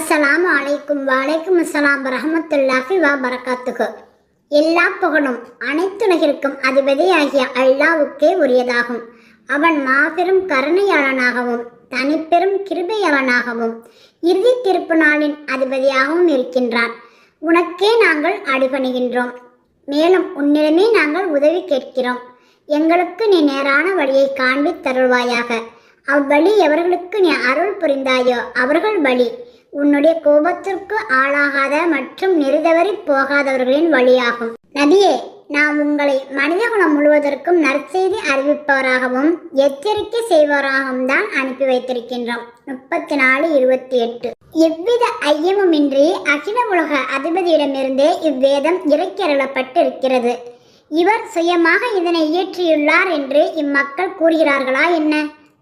அஸ்ஸலாம் அலைக்கும் வலைக்கும் அஸ்ஸலாம் ரஹமத்துல்லாஹி வா பரகாத்துகு எல்லா புகழும் அனைத்துலகிற்கும் அதிபதியாகிய அல்லாவுக்கே உரியதாகும். அவன் மாபெரும் கருணையாளனாகவும் தனிப்பெரும் கிருபையாளனாகவும் இறுதி திருப்பு நாளின் அதிபதியாகவும் இருக்கின்றான். உனக்கே நாங்கள் அடிபணிகின்றோம். மேலும் உன்னிடமே நாங்கள் உதவி கேட்கிறோம். எங்களுக்கு நீ நேரான வழியை காண்பித் தருள்வாயாக அவ்வழி எவர்களுக்கு நீ அருள் புரிந்தாயோ அவர்கள் வழி உன்னுடைய கோபத்திற்கு ஆளாகாத மற்றும் நெறிதவறி போகாதவர்களின் வழியாகும். நபியே நாம் உங்களை மனித குணம் முழுவதற்கும் நற்செய்தி அறிவிப்பவராகவும் எச்சரிக்கை செய்பவராகவும் தான் அனுப்பி வைத்திருக்கின்றோம். முப்பத்தி நாலு இருபத்தி எட்டு. எவ்வித ஐயமுமின்றி அகில உலக அதிபதியிடமிருந்தே இவ்வேதம் இறக்கிறப்பட்டு இருக்கிறது இவர் சுயமாக இதனை இயற்றியுள்ளார் என்று இம்மக்கள் கூறுகிறார்களா என்ன?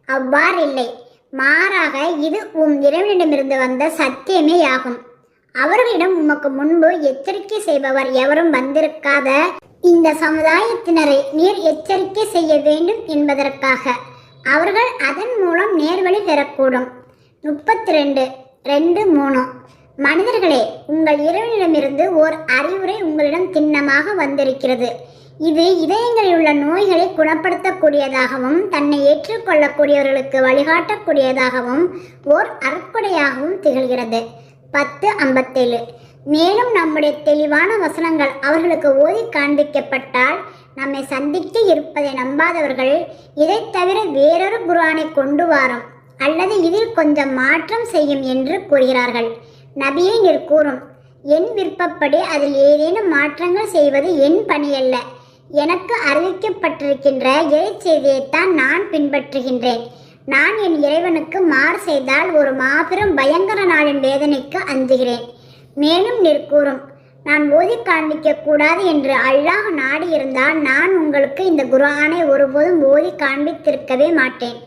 அவ்வாறில்லை. மாறாக இது உம் இறைவனிடமிருந்து வந்த சத்தியமே ஆகும் அவர்களிடம் உமக்கு முன்பு எச்சரிக்கை செய்பவர் எவரும் வந்திருக்காத இந்த சமுதாயத்தினரை நீர் எச்சரிக்கை செய்ய வேண்டும் என்பதற்காக. அவர்கள் அதன் மூலம் நேர்வழி பெறக்கூடும். முப்பத்தி ரெண்டு ரெண்டு மூணு. மனிதர்களே உங்கள் இறைவனிடமிருந்து ஓர் அறிவுரை உங்களிடம் திண்ணமாக வந்திருக்கிறது. இது இதயங்களில் உள்ள நோய்களை குணப்படுத்தக்கூடியதாகவும் தன்னை ஏற்றுக்கொள்ளக்கூடியவர்களுக்கு வழிகாட்டக்கூடியதாகவும் ஓர் அற்கொடையாகவும் திகழ்கிறது. பத்து ஐம்பத்தேழு. மேலும் நம்முடைய தெளிவான வசனங்கள் அவர்களுக்கு ஓதி காண்பிக்கப்பட்டால் நம்மை சந்திக்க இருப்பதை நம்பாதவர்கள் இதைத் தவிர வேறொரு குரானை கொண்டு வாரும் அல்லது இதில் கொஞ்சம் மாற்றம் செய்யும் என்று கூறுகிறார்கள். நபியை நிற்கூறும் என் விருப்பப்படி அதில் ஏதேனும் மாற்றங்கள் செய்வது என் பணியல்ல. எனக்கு அறிவிக்கப்பட்டிருக்கின்ற இறைச்செய்தியைத்தான் நான் பின்பற்றுகின்றேன். நான் என் இறைவனுக்கு மாறு செய்தால் ஒரு மாபெரும் பயங்கர நாளின் வேதனைக்கு அஞ்சுகிறேன். மேலும் நிற்கூறும். நான் ஓதி காண்பிக்க கூடாது என்று அல்லாஹ் நாடி இருந்தால் நான் உங்களுக்கு இந்த குரானை ஒருபோதும் ஓதி காண்பித்திருக்கவே மாட்டேன்.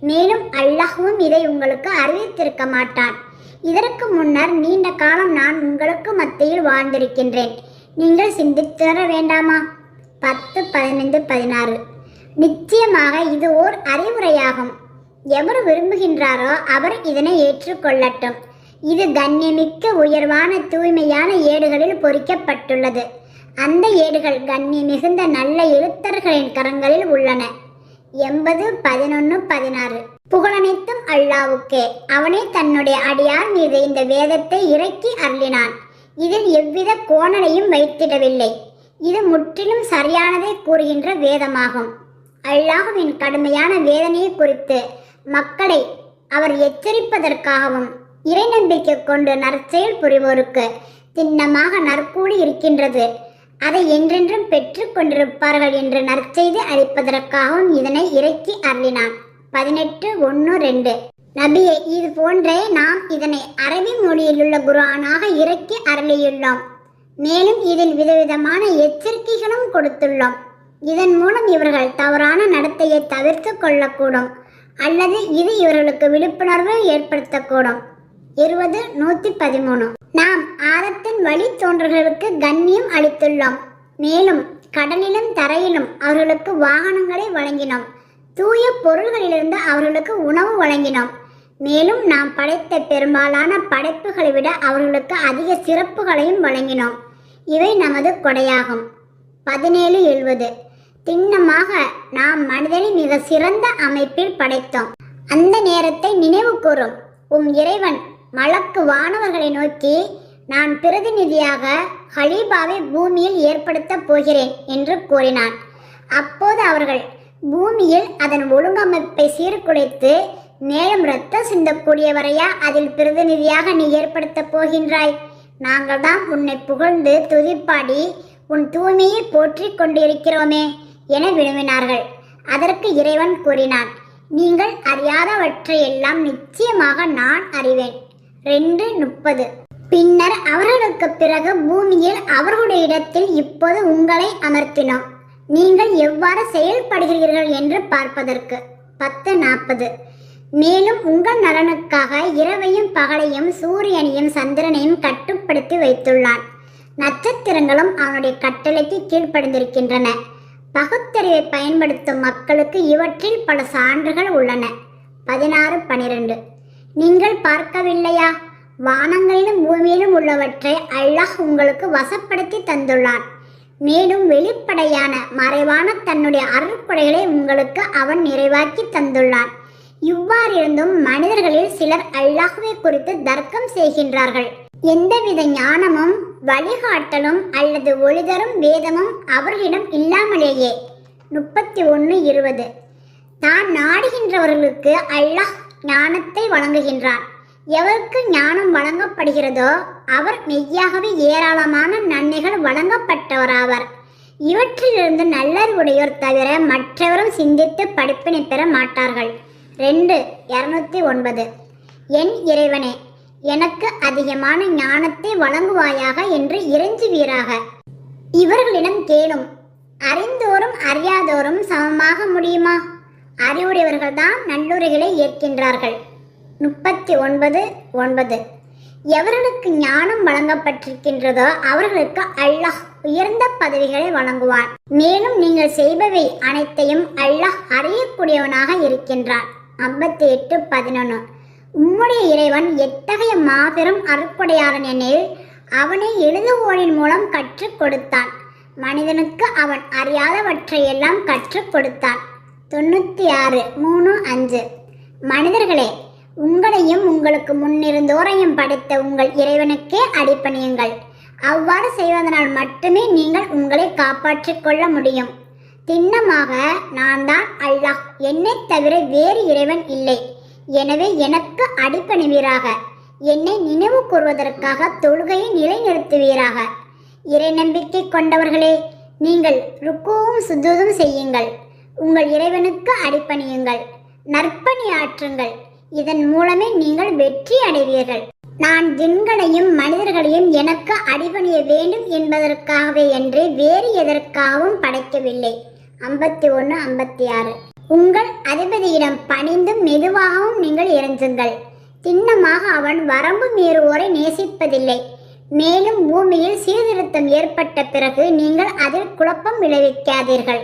மேலும் அல்லாஹும் இதை உங்களுக்கு அறிவித்திருக்க மாட்டான். இதற்கு முன்னர் நீண்ட காலம் நான் உங்களுக்கு மத்தியில் வாழ்ந்திருக்கின்றேன். நீங்கள் சிந்தித்தர வேண்டாமா? பத்து பதினைந்து பதினாறு. நிச்சயமாக இது ஓர் அறிவுரையாகும். எவர் விரும்புகின்றாரோ அவர் இதனை ஏற்றுக்கொள்ளட்டும் இது கண்ணியமிக்க உயர்வான தூய்மையான ஏடுகளில் பொறிக்கப்பட்டுள்ளது. அந்த ஏடுகள் கண்ணி மிகுந்த நல்ல எழுத்தர்களின் கரங்களில் உள்ளன. எண்பது பதினொன்று பதினாறு. புகழனைத்தும் அல்லாவுக்கே. அவனே தன்னுடைய அடியார் மீது இந்த வேதத்தை இறக்கி அருளினான். இதில் எவ்வித கோணலையும் வைத்திடவில்லை. இது முற்றிலும் சரியானதை கூறுகின்ற வேதமாகும். அல்லாஹுவின் கடுமையான வேதனையை குறித்து மக்களை அவர் எச்சரிப்பதற்காகவும் இறை நம்பிக்கை கொண்டு நற்செயல் புரிவோருக்கு திண்ணமாக நற்கூலி இருக்கின்றது. அதை என்றென்றும் பெற்று கொண்டிருப்பார்கள் என்று நற்செய்தி அளிப்பதற்காகவும் இதனை இறக்கி அருளினான். பதினெட்டு ஒன்று ரெண்டு. நபியை இது போன்றே நாம் இதனை அரபி மொழியிலுள்ள குரானாக இறக்கி அருளியுள்ளோம். மேலும் இதில் விதவிதமான எச்சரிக்கைகளும் கொடுத்துள்ளோம். இதன் மூலம் இவர்கள் தவறான நடத்தையை தவிர்த்து கொள்ளக்கூடும். அல்லது இது இவர்களுக்கு விழிப்புணர்வு ஏற்படுத்தக்கூடும். இருபது நூற்றி பதிமூணு. நாம் ஆரத்தின் வழி தோன்றர்களுக்கு கண்ணியம் அளித்துள்ளோம். மேலும் கடலிலும் தரையிலும் அவர்களுக்கு வாகனங்களை வழங்கினோம். தூய பொருள்களிலிருந்து அவர்களுக்கு உணவு வழங்கினோம். மேலும் நாம் படைத்த பெரும்பாலான படைப்புகளை விட அவர்களுக்கு அதிக சிறப்புகளையும் வழங்கினோம். இவை நமது கொடையாகும். பதினேழு எழுபது திண்ணமாக நாம் மனிதனை மிக சிறந்த அமைப்பில் படைத்தோம். அந்த நேரத்தை நினைவு கூறும். உம் இறைவன் மலக்கு வானவர்களை நோக்கி நான் பிரதிநிதியாக ஹலீபாவை பூமியில் ஏற்படுத்தப் போகிறேன் என்று கூறினான். அப்போது அவர்கள் பூமியில் அதன் ஒழுங்கமைப்பை சீர்குலைத்து மேலும் இரத்தம் சிந்தக்கூடியவரையா? அதில் பிரதிநிதியாக நீ ஏற்படுத்தப் போகின்றாய். நாங்கள் தான் உன்னை புகழ்ந்து துதிப்பாடி உன் தூய்மையை போற்றிக் கொண்டிருக்கிறோமே என விரும்பினார்கள் அதற்கு இறைவன் கூறினான் நீங்கள் அறியாதவற்றையெல்லாம் நிச்சயமாக நான் அறிவேன். ரெண்டு முப்பது. பின்னர் அவர்களுக்கு பிறகு பூமியில் அவர்களுடைய இடத்தில் இப்போது உங்களை அமர்த்தினோம். நீங்கள் எவ்வாறு செயல்படுகிறீர்கள் என்று பார்ப்பதற்கு. பத்து நாற்பது. மேலும் உங்கள் நலனுக்காக இரவையும் பகலையும் சூரியனையும் சந்திரனையும் கட்டுப்படுத்தி வைத்துள்ளான். நட்சத்திரங்களும் அவனுடைய கட்டளைக்கு கீழ்ப்படிந்திருக்கின்றன. பகுத்தறிவை பயன்படுத்தும் மக்களுக்கு இவற்றில் பல சான்றுகள் உள்ளன. பதினாறு பனிரெண்டு. நீங்கள் பார்க்கவில்லையா? வானங்களிலும் பூமியிலும் உள்ளவற்றை அல்லாஹ் உங்களுக்கு வசப்படுத்தி தந்துள்ளான். மேலும் வெளிப்படையான மறைவான தன்னுடைய அருட்கொடைகளை உங்களுக்கு அவன் நிறைவாக்கி தந்துள்ளான். இவ்வாறிருந்தும் மனிதர்களில் சிலர் அல்லாஹுவை குறித்து தர்க்கம் செய்கின்றார்கள். எந்தவித ஞானமும் வழிகாட்டலும் அல்லது ஒளிதரும் வேதமும் அவர்களிடம் இல்லாமலேயே. முப்பத்தி ஒன்று இருபது. தான் நாடுகின்றவர்களுக்கு அல்லாஹ் ஞானத்தை வழங்குகின்றான் எவருக்கு ஞானம் வழங்கப்படுகிறதோ அவர் மெய்யாகவே ஏராளமான நன்மைகள் வழங்கப்பட்டவராவர். இவற்றிலிருந்து நல்லறிவுடையோர் தவிர மற்றவரும் சிந்தித்து படிப்பினை பெற மாட்டார்கள். ரெண்டு இரநூத்தி ஒன்பது. என் இறைவனே எனக்கு அதிகமான ஞானத்தை வழங்குவாயாக என்று இறைஞ்சுவீராக. இவர்களிடம் கேளும். அறிந்தோரும் அறியாதோரும் சமமாக முடியுமா? அறிவுடையவர்கள்தான் நல்லுரைகளை ஏற்கின்றார்கள். முப்பத்தி ஒன்பது ஒன்பது. எவர்களுக்கு ஞானம் வழங்கப்பட்டிருக்கின்றதோ அவர்களுக்கு அல்லாஹ் உயர்ந்த பதவிகளை வழங்குவான். மேலும் நீங்கள் செய்பவை அனைத்தையும் அல்லாஹ் அறியக்கூடியவனாக இருக்கின்றான். ஐம்பத்தி எட்டு பதினொன்று உம்முடைய இறைவன் எத்தகைய மாபெரும் அருட்படையாளன் எனில் அவனை எழுதுகோளின் மூலம் கற்றுக் கொடுத்தான். மனிதனுக்கு அவன் அறியாதவற்றையெல்லாம் கற்றுக் கொடுத்தான். தொண்ணூற்றி ஆறு மூணு அஞ்சு. மனிதர்களே உங்களையும் உங்களுக்கு முன்னிருந்தோரையும் படைத்த உங்கள் இறைவனுக்கே அடிப்பணியுங்கள். அவ்வாறு செய்வதனால் மட்டுமே நீங்கள் உங்களை காப்பாற்றிக் கொள்ள முடியும். திண்ணமாக நான் தான் அல்லாஹ். என்னை தவிர வேறு இறைவன் இல்லை. எனவே எனக்கு அடிப்பணிவீராக என்னை நினைவு கூறுவதற்காக தொழுகையை நிலைநிறுத்துவீராக. இறை நம்பிக்கை கொண்டவர்களே நீங்கள் ருக்குவும் சுஜூதும் செய்யுங்கள். உங்கள் இறைவனுக்கு அடிப்பணியுங்கள் நற்பணி ஆற்றுங்கள். இதன் மூலமே நீங்கள் வெற்றி அடைவீர்கள். நான் ஜின்களையும் மனிதர்களையும் எனக்கு அடிபணிய வேண்டும் என்பதற்காகவே என்று வேறு எதற்காகவும் படைக்கவில்லை. ஐம்பத்தி ஒன்று ஐம்பத்தி ஆறு உங்கள் அதிபதியிடம் பணிந்தும் மெதுவாகவும் நீங்கள் இறங்குங்கள். திண்ணமாக அவன் வரம்பு மீறுவோரை நேசிப்பதில்லை. மேலும் பூமியில் சீர்திருத்தம் ஏற்பட்ட பிறகு நீங்கள் அதில் குழப்பம் விளைவிக்காதீர்கள்.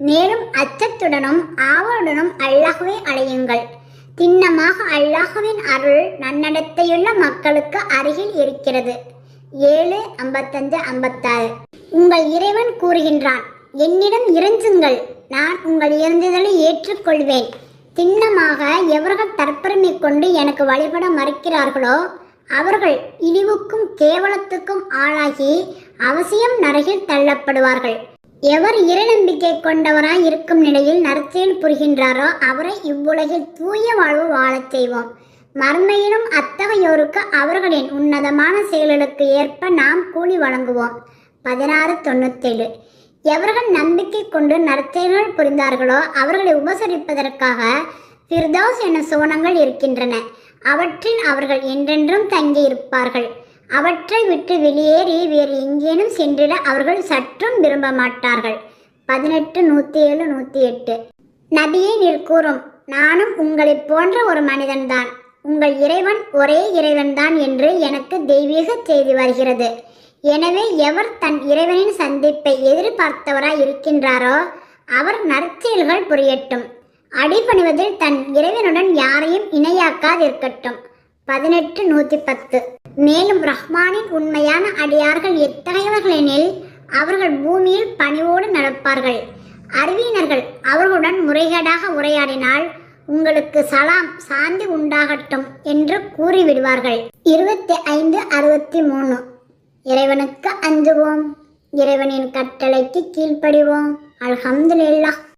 மேலும் அச்சத்துடனும் ஆவலுடனும் அல்லாஹுவை அடையுங்கள். திண்ணமாக அல்லாஹுவின் அருள் நன்னடத்தையுள்ள மக்களுக்கு அருகில் இருக்கிறது. ஏழு ஐம்பத்தஞ்சு ஐம்பத்தாறு. உங்கள் இறைவன் கூறுகின்றான் என்னிடம் இறைஞ்சுங்கள் நான் உங்கள் இறந்துதலை ஏற்றுக்கொள்வேன். திண்ணமாக எவர்கள் தற்பெருமை கொண்டு எனக்கு வழிபட மறுக்கிறார்களோ அவர்கள் இழிவுக்கும் கேவலத்துக்கும் ஆளாகி அவசியம் நரகில் தள்ளப்படுவார்கள். எவர் இறைநம்பிக்கை கொண்டவராய் இருக்கும் நிலையில் நற்செயல் புரிகின்றாரோ அவரை இவ்வுலகில் தூய வாழ்வு வாழச் செய்வோம். மர்மையிலும் அத்தகையோருக்கு அவர்களின் உன்னதமான செயல்களுக்கு ஏற்ப நாம் கூலி வழங்குவோம். பதினாறு தொண்ணூத்தேழு. எவர்கள் நம்பிக்கை கொண்டு நற்செயல்கள் புரிந்தார்களோ அவர்களை உபசரிப்பதற்காக ஃபிர்தௌஸ் என சோனங்கள் இருக்கின்றன. அவற்றில் அவர்கள் என்றென்றும் தங்கி இருப்பார்கள். அவற்றை விட்டு வெளியேறி வேறு எங்கேனும் சென்றிட அவர்கள் சற்றும் விரும்ப மாட்டார்கள். பதினெட்டு நூற்றி ஏழு நூற்றி எட்டு நபியை நிற்கூறும் நானும் உங்களைப் போன்ற ஒரு மனிதன்தான். உங்கள் இறைவன் ஒரே இறைவன்தான் என்று எனக்கு தெய்வீக செய்தி வருகிறது. எனவே எவர் தன் இறைவனின் சந்திப்பை எதிர்பார்த்தவராய் இருக்கின்றாரோ அவர் நற்செயல்கள் புரியட்டும். அடிபணிவதில் தன் இறைவனுடன் யாரையும் இணையாக்காதிருக்கட்டும். பதினெட்டு நூற்றி பத்து மேலும் ரஹ்மானின் உண்மையான அடியார்கள் எத்தகையவர்களெனில் அவர்கள் பூமியில் பணிவோடு நடப்பார்கள். அறிவியினர்கள் அவர்களுடன் முறைகேடாக உரையாடினால் உங்களுக்கு சலாம் சாந்தி உண்டாகட்டும் என்று கூறிவிடுவார்கள். இருபத்தி ஐந்து அறுபத்தி மூணு. இறைவனுக்கு அஞ்சுவோம். இறைவனின் கட்டளைக்கு கீழ்ப்படிவோம். அல்ஹம்துலில்லாஹ்.